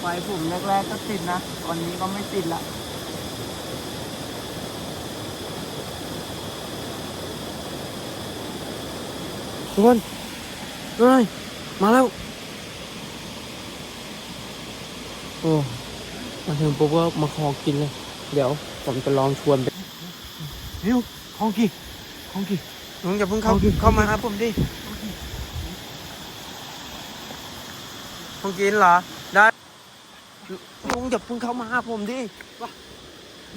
ไฟผมแรกๆก็ติดนะวันนี้ก็ไม่ติดละทุกคนเฮ้ย มาแล้ว โอ้มาถึงปุ๊บก็มาขอกินเลย เดี๋ยวผมจะลองชวนไปนิวของกี่ของกี่ลุงอย่าเพิ่งเข้าเอาดิเข้ามาครับผมดิต้องกินเหรอได้ ลุงอย่าเพิ่งเข้ามาหาผมดิ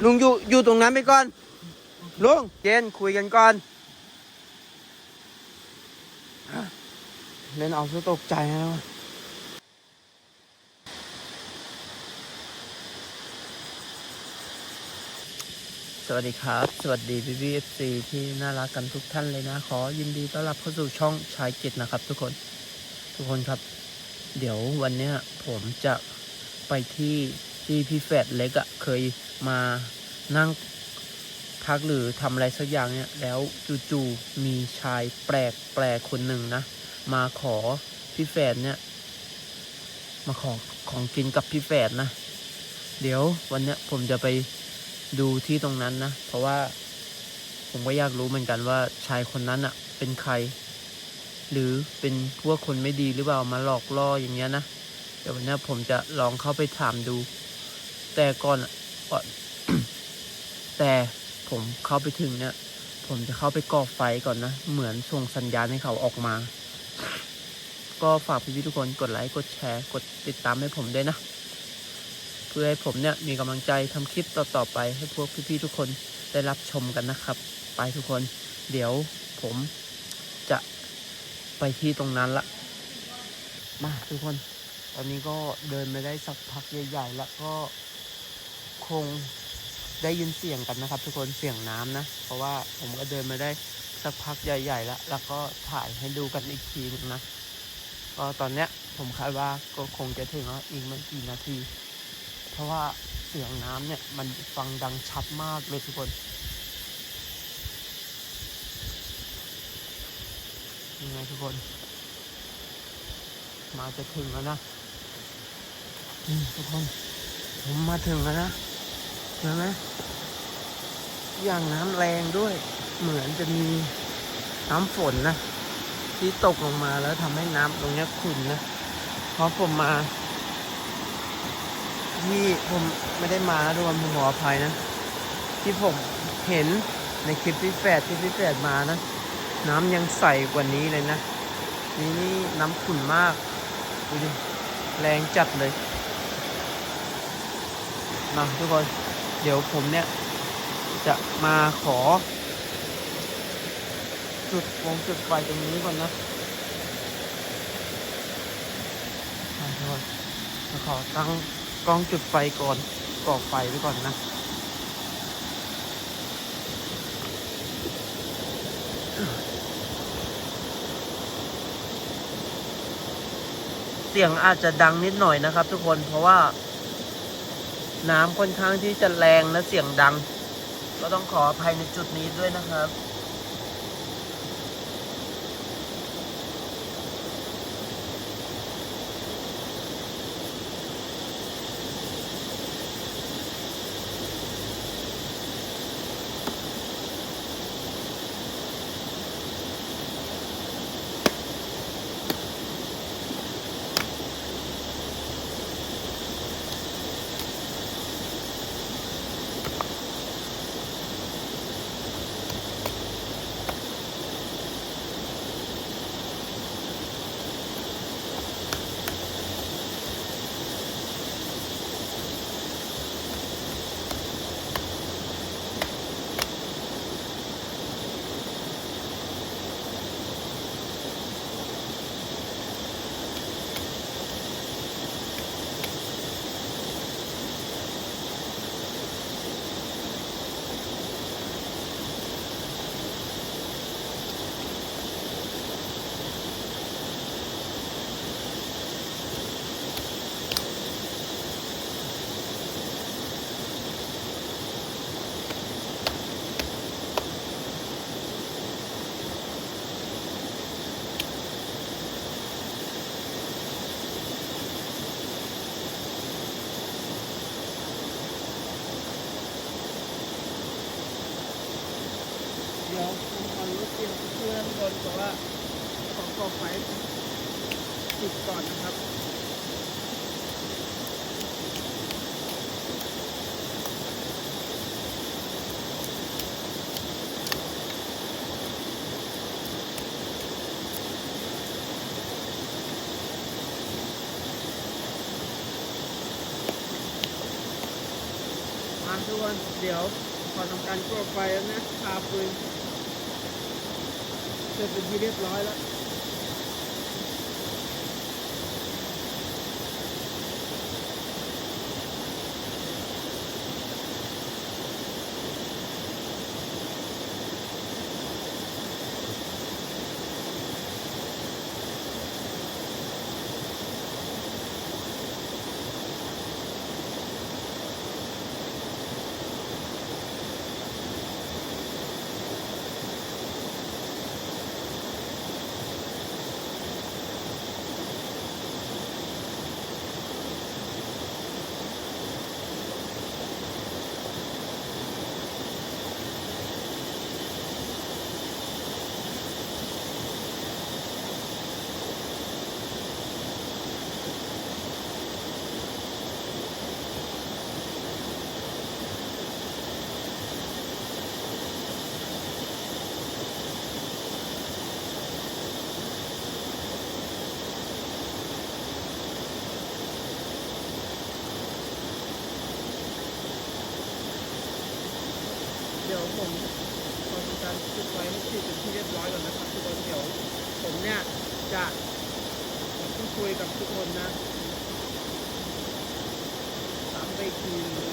ลุงอยู่อยู่ตรงนั้นไปก่อน ลุงเจนคุยกันก่อนเล่นเอาซะตกใจนะวะสวัสดีครับ สวัสดีพี่พีเอฟซีที่น่ารักกันทุกท่านเลยนะ ขอยินดีต้อนรับเข้าสู่ช่องชายกิจนะครับ ทุกคน ทุกคนครับ เดี๋ยววันเนี้ยผมจะ ไปที่ที่พี่แฟดเล็กอะเคยมานั่งพักหรือทำอะไรสักอย่างเนี่ย แล้วจู่ๆมีชายแปลกแปลกคนหนึ่งนะ มาขอพี่แฟดเนี่ย มาขอของกินกับพี่แฟดนะ เดี๋ยววันเนี้ยผมจะไปดูที่ตรงนั้นนะ เพราะว่าผมก็อยากรู้เหมือนกันว่าชายคนนั้นอะเป็นใคร หรือเป็นพวกคนไม่ดีหรือเปล่ามาหลอกล่ออย่างเงี้ยนะ เดี๋ยววันนี้ผมจะลองเข้าไปถามดู แต่ก่อนก่อนแต่ผมเข้าไปถึงเนี่ย ผมจะเข้าไปก่อไฟก่อนนะ เหมือนส่งสัญญาณให้เขาออกมา ก็ฝากพี่ๆทุกคนกดไลค์กดแชร์ กดติดตามให้ผมด้วยนะ เพื่อให้ผมเนี่ยมีกำลังใจทำคลิปต่อๆไปให้พวกพี่ๆทุกคนได้รับชมกันนะครับ ไปทุกคน เดี๋ยวผมจะไปที่ตรงนั้นละ มาทุกคน ตอนนี้ก็เดินไปได้สักพักใหญ่ๆ แล้วก็คงได้ยินเสียงกันนะครับ ทุกคนเสียงน้ำนะ เพราะว่าผมก็เดินมาได้สักพักใหญ่ ๆ แล้ว แล้วก็ถ่ายให้ดูกันอีกทีนึงนะ ก็ตอนเนี้ยผมคาดว่าก็คงจะถึงแล้วอีกไม่กี่นาที เพราะว่าเสียงน้ำเนี่ยมันฟังดังชัดมากเลยทุกคนยังไงทุกคน มาจะถึงแล้วนะ นี่ทุกคนผมมาถึงแล้วนะเห็นไหมอย่างน้ำแรงด้วย เหมือนจะมีน้ำฝนนะ ที่ตกลงมาแล้วทำให้น้ำตรงนี้ขุ่นนะ เพราะผมมา ที่ผมไม่ได้มานะทุกคนผมขออภัยนะ ที่ผมเห็นในคลิปพี่แฝดที่พี่แฝดมานะ น้ำยังใสกว่านี้เลยนะ นี่นี่น้ำขุ่นมากดูดิแรงจัดเลย มาทุกคนเดี๋ยวผมเนี่ย จะมาขอ จุดวงจุดไฟตรงนี้ก่อนนะทุกคนมาขอตั้งกล้องจุดไฟก่อนก่อไฟไว้ก่อนนะเสียงอาจจะดังนิดหน่อยนะครับ ทุกคนเพราะว่า น้ำค่อนข้างที่จะแรงและเสียงดัง ก็ต้องขออภัยในจุดนี้ด้วยนะครับ เดี๋ยวผมขอรู้เสียงเพื่อนบนแต่ว่าขอขอไฟติดก่อนนะครับมาทุกคนเดี๋ยวขอทำการกรอกไฟแล้วนะพาปืน เสร็จเป็นที่เรียบร้อยแล้ว Thank you.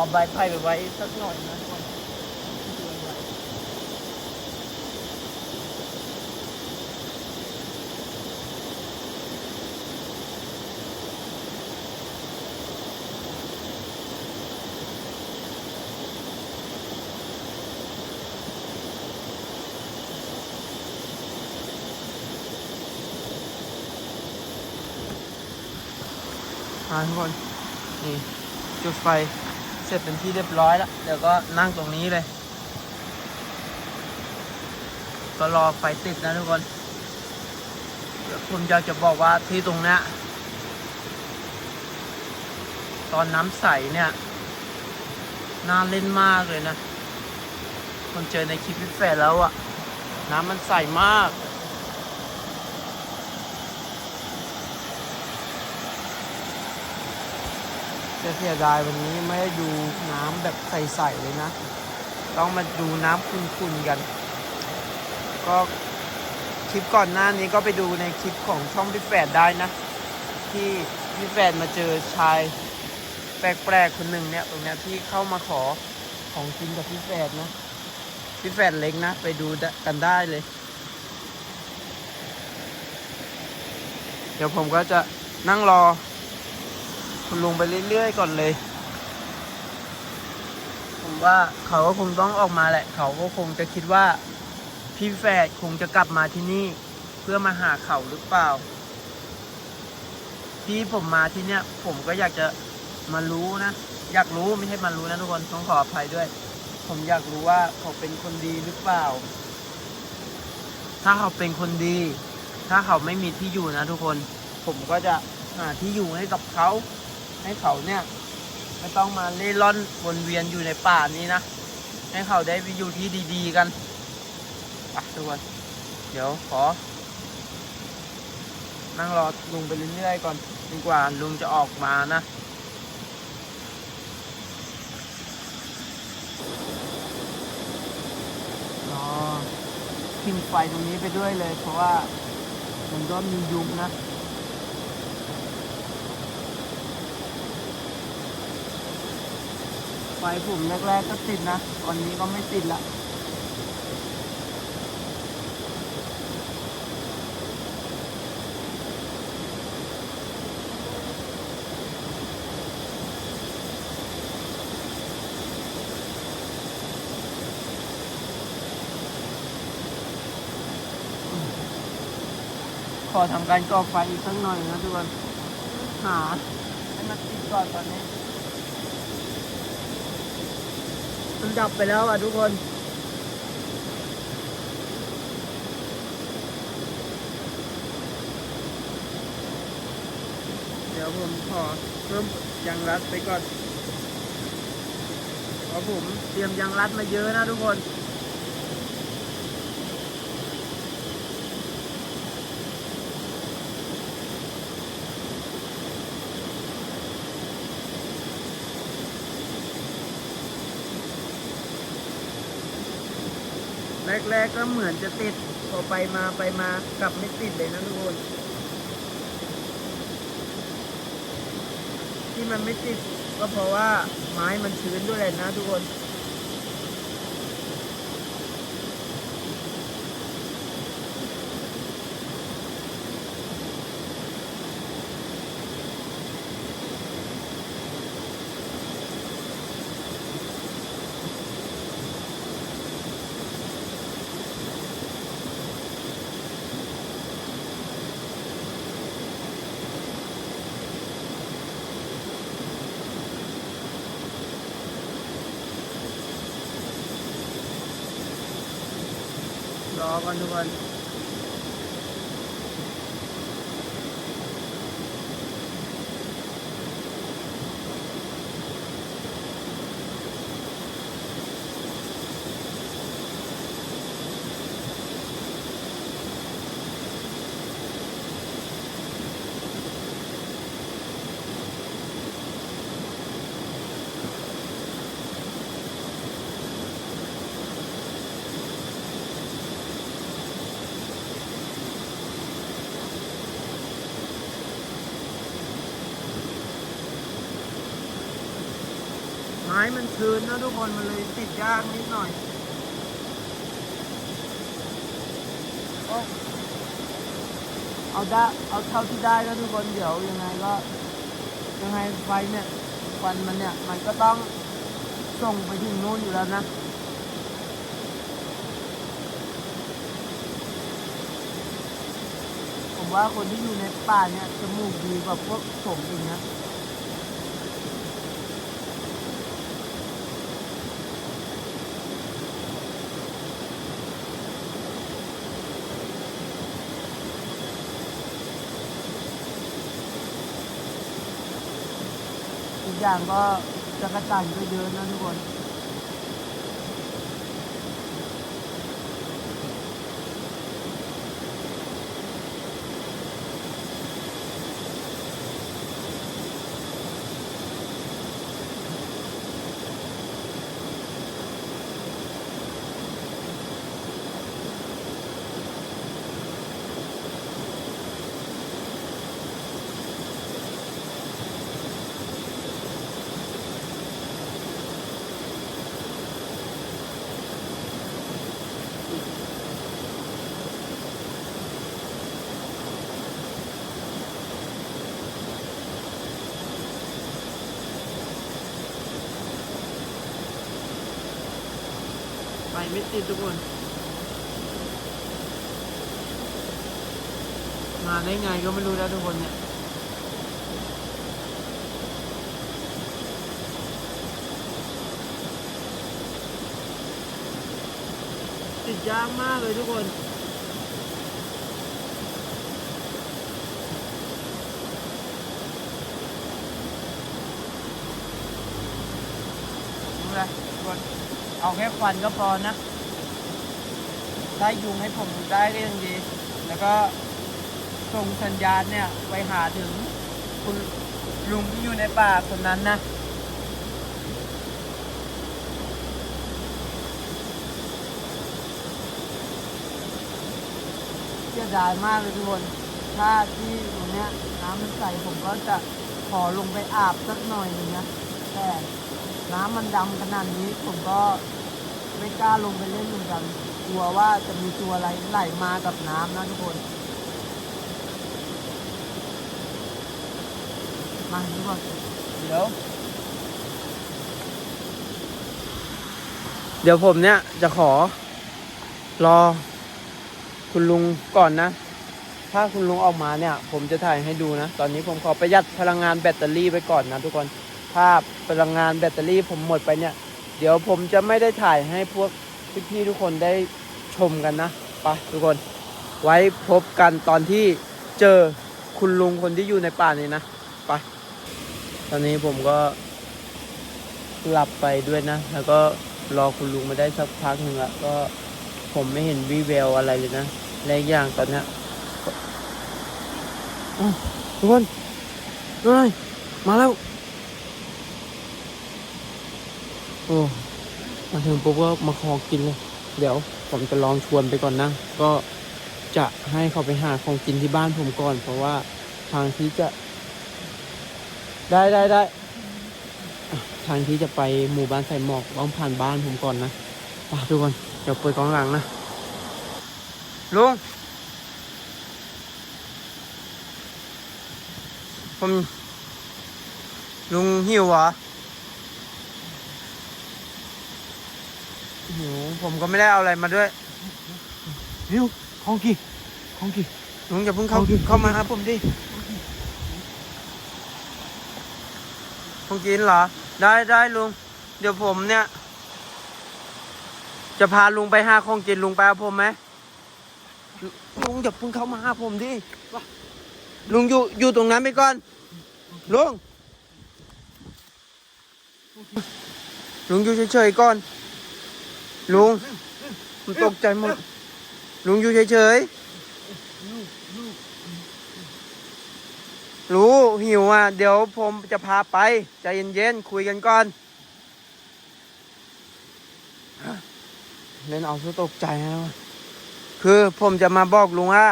ขอใบไผ่ไปไว้สักหน่อยนะทุกคนมาทุกคนนี่จุดไฟ เสร็จเป็นที่เรียบร้อยแล้ว เดี๋ยวก็นั่งตรงนี้เลย ก็รอไฟติดนะทุกคนเดี๋ยวผมอยากจะบอกว่าที่ตรงเนี้ยตอนน้ำใสเนี่ยน่าเล่นมากเลยนะคนเจอในคลิปพี่แฟนแล้วอะน้ำมันใสมาก จะเสียดายวันนี้ไม่ได้ดูน้ำแบบใสๆเลยนะ ต้องมาดูน้ำขุ่นๆกัน ก็คลิปก่อนหน้านี้ก็ไปดูในคลิปของช่องพี่แฝดได้นะ ที่พี่แฝดมาเจอชายแปลกๆคนหนึ่งเนี่ยตรงเนี้ยที่เข้ามาขอของกินกับพี่แฝดนะพี่แฝดเล็กนะ ไปดูกันได้เลย เดี๋ยวผมก็จะนั่งรอ คุณลุงไปเรื่อยๆก่อนเลย ผมว่าเขาก็คงต้องออกมาแหละ เขาก็คงจะคิดว่า พี่แฝดคงจะกลับมาที่นี่ เพื่อมาหาเขาหรือเปล่า ที่ผมมาที่เนี่ย ผมก็อยากจะมารู้นะ อยากรู้ไม่ใช่มารู้นะทุกคนต้องขออภัยด้วย ผมอยากรู้ว่าเขาเป็นคนดีหรือเปล่า ถ้าเขาเป็นคนดี ถ้าเขาไม่มีที่อยู่นะทุกคน ผมก็จะหาที่อยู่ให้กับเขา ให้เขาเนี่ยไม่ต้องมาเล่ร่อนวนเวียนอยู่ในป่านี้นะ ให้เขาได้ไปอยู่ที่ดีๆกันไปทุกคนเดี๋ยวขอ นั่งรอลุงไปเรื่อยๆก่อนจนกว่าลุงจะออกมานะรอพิงไฟตรงนี้ไปด้วยเลย เพราะว่ามันก็มียุงนะ ไฟผมแรกๆก็ติดนะ ตอนนี้ก็ไม่ติดละขอทำการก่อไฟอีกสักหน่อยนะทุกคน หาให้มันติดก่อนตอนนี้ มันดับไปแล้วอะทุกคน เดี๋ยวผมขอเพิ่มยางรัดไปก่อนเพราะผมเตรียมยางรัดมาเยอะนะทุกคน แรกๆก็เหมือนจะติดพอไปมาไปมากลับไม่ติดเลยนะทุกคนที่มันไม่ติดก็เพราะว่าไม้มันชื้นด้วยแหละนะทุกคน ร ม้มันชื้นนะทุกคนมันเลยติดยากนิดหน่อยเอาได้เอาเท่าที่ได้นะทุกคนเดี๋ยวยังไงก็ยังไงไฟเนี่ยควันมันเนี่ยมันก็ต้องส่งไปถึงนู้นอยู่แล้วนะผมว่าคนที่อยู่ในป่าเนี่ยจมูกดีกว่าพวกผมอีกนะ อย่างก็จะกรจันทร์ก็เยอะนะทุกคน ติดทุกคน มาได้ไงก็ไม่รู้นะทุกคนเนี่ยติดยากมากเลยทุกคนดูเลยทุกคน เอาแค่ควันก็พอนะ ได้ยุงให้ผมได้ก็ยังดี แล้วก็ส่งสัญญาณเนี่ยไปหาถึงคุณลุงที่อยู่ในป่าคนนั้นนะเสียดายมากเลยทุกคน ถ้าที่ตรงเนี้ยน้ำมันใสผมก็จะขอลงไปอาบสักหน่อยหนึงนะ แต่น้ำมันดำขนาดนี้ผมก็ไม่กล้าลงไปเล่นเหมือนกัน กลัวว่าจะมีตัวอะไรไหลมากับน้ำนะทุกคนมาทุกคนเดี๋ยว เดี๋ยวผมเนี่ยจะขอ รอ คุณลุงก่อนนะ ถ้าคุณลุงออกมาเนี่ย ผมจะถ่ายให้ดูนะ ตอนนี้ผมขอประหยัดพลังงานแบตเตอรี่ไปก่อนนะทุกคนถ้าพลังงานแบตเตอรี่ผมหมดไปเนี่ย เดี๋ยวผมจะไม่ได้ถ่ายให้พวกพี่ๆทุกคนได้ ชมกันนะไปทุกคน ไว้พบกันตอนที่เจอคุณลุงคนที่อยู่ในป่านี้นะไปตอนนี้ผมก็หลับไปด้วยนะ แล้วก็รอคุณลุงมาได้สักพักหนึ่งละก็ผมไม่เห็นวีแววอะไรเลยนะและอีกอย่างตอนนี้ทุกคนเฮ้ยมาแล้ว โอ้ มาถึงปุ๊บก็มาคอกินเลย เดี๋ยวผมจะลองชวนไปก่อนนะ ก็จะให้เขาไปหาของกินที่บ้านผมก่อน เพราะว่าทางที่จะ ได้ได้ได้ทางที่จะไปหมู่บ้านใส่หมอกต้องผ่านบ้านผมก่อนนะไปทุกคนเดี๋ยวเปิดกล้องหลังนะลุงผมลุงหิวเหรอ หิวผมก็ไม่ได้เอาอะไรมาด้วยหิวของกี่ของกี่ลุงอย่าเพิ่งเข้าเอาดิเข้ามาหาผมดิของกินเหรอ ได้ได้ลุง เดี๋ยวผมเนี่ย จะพาลุงไปหาของกินลุงไปเอาผมไหมลุงอย่าเพิ่งเข้ามาหาผมดิลุงอยู่อยู่ตรงนั้นไปก่อนลุงลุงอยู่เฉยๆก่อน ลุงผมตกใจหมด ลุงอยู่เฉยๆรู้หิวอะ เดี๋ยวผมจะพาไป ใจเย็นๆ คุยกันก่อน เล่นเอาซะตกใจนะวคือผมจะมาบอกลุงว่า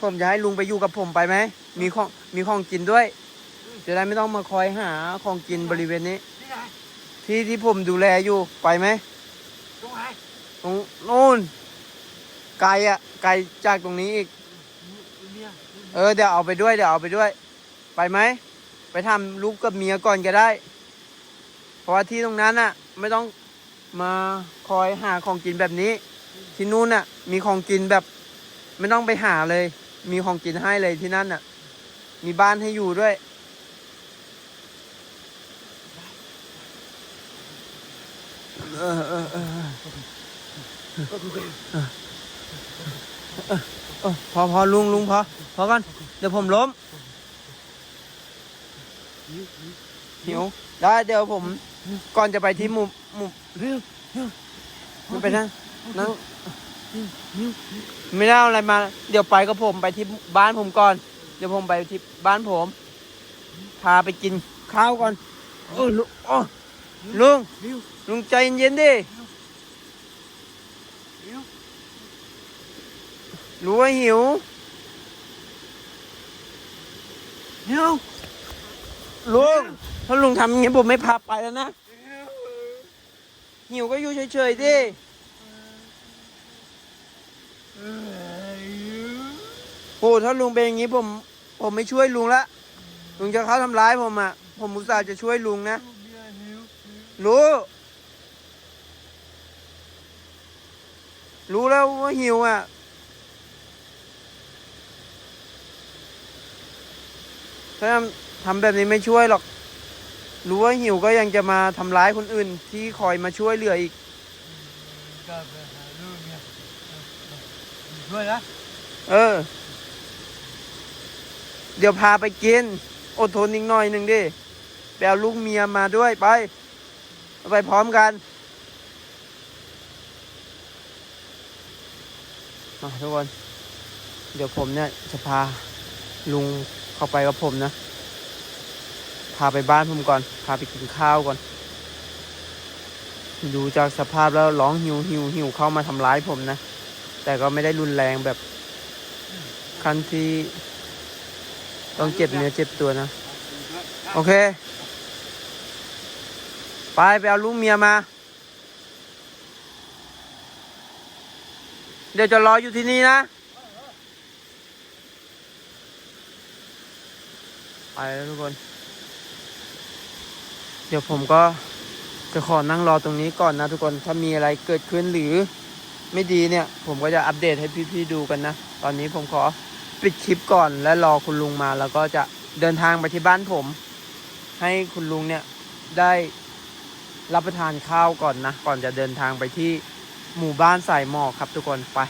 ผมจะให้ลุงไปอยู่กับผมไปไหม มีของมีของกินด้วย จะได้ไม่ต้องมาคอยหาของกินบริเวณนี้ ที่ไหนที่ที่ผมดูแลอยู่ไปไหมตรงไหนตรงนู้นไกลอะไกลจากตรงนี้อีกเมียเออเดี๋ยวเอาไปด้วยเดี๋ยวเอาไปด้วย ไปไหมไปทำลูกกับเมียก่อนก็ได้ เพราะว่าที่ตรงนั้นน่ะ ไม่ต้องมาคอยหาของกินแบบนี้ ที่นู่นน่ะ มีของกินแบบ ไม่ต้องไปหาเลย มีของกินให้เลยที่นั่นน่ะ มีบ้านให้อยู่ด้วย เออเออเออ เออ พอพอลุงลุงพอพอกันเดี๋ยวผมล้มหิวได้เดี๋ยวผม ก่อนจะไปที่หมู่หมู่เร็วไม่ไปนั่งนั่งไม่ได้อะไรมา เดี๋ยวไปกับผมไปที่บ้านผมก่อน เดี๋ยวผมไปที่บ้านผม พาไปกินข้าวก่อนโอ้ลุงโอ้ ลุงเร็วลุงใจเย็นๆดิเร็วรู้ว่าหิวเร็วลุงถ้าลุงทำอย่างนี้ผมไม่พาไปแล้วนะ หิวก็อยู่เฉยๆดิโอ้ถ้าลุงเป็นอย่างนี้ผม ผมไม่ช่วยลุงละ ลุงจะเข้าทำร้ายผมอะ ผมอุตส่าห์จะช่วยลุงนะ รู้ รู้แล้วว่าหิวอะ ถ้าทำแบบนี้ไม่ช่วยหรอก รู้ว่าหิวก็ยังจะมาทำร้ายคนอื่น ที่คอยมาช่วยเหลืออีกก็ไปหาลูกเนี่ยช่วยนะ เออ เดี๋ยวพาไปกิน อดทนอีกหน่อยหนึ่งดิไปเอาลูกเมียมาด้วยไปเอา ไปพร้อมกันมาทุกคน เดี๋ยวผมเนี่ยจะพาลุงเข้าไปกับผมนะ พาไปบ้านผมก่อน พาไปกินข้าวก่อน ดูจากสภาพแล้วร้องหิวหิวหิวเข้ามาทำร้ายผมนะ แต่ก็ไม่ได้รุนแรงแบบขั้นที่ต้องเจ็บเนื้อเจ็บตัวนะ โอเค ไปไปเอาลูกเมียมา เดี๋ยวจะรออยู่ที่นี่นะไปแล้วทุกคน เดี๋ยวผมก็จะขอนั่งรอตรงนี้ก่อนนะทุกคน ถ้ามีอะไรเกิดขึ้นหรือไม่ดีเนี่ย ผมก็จะอัปเดตให้พี่ๆดูกันนะ ตอนนี้ผมขอปิดคลิปก่อนและรอคุณลุงมาแล้วก็จะเดินทางไปที่บ้านผม ให้คุณลุงเนี่ยได้ รับประทานข้าวก่อนนะ ก่อนจะเดินทางไปที่หมู่บ้านสายหมอกครับทุกคนไป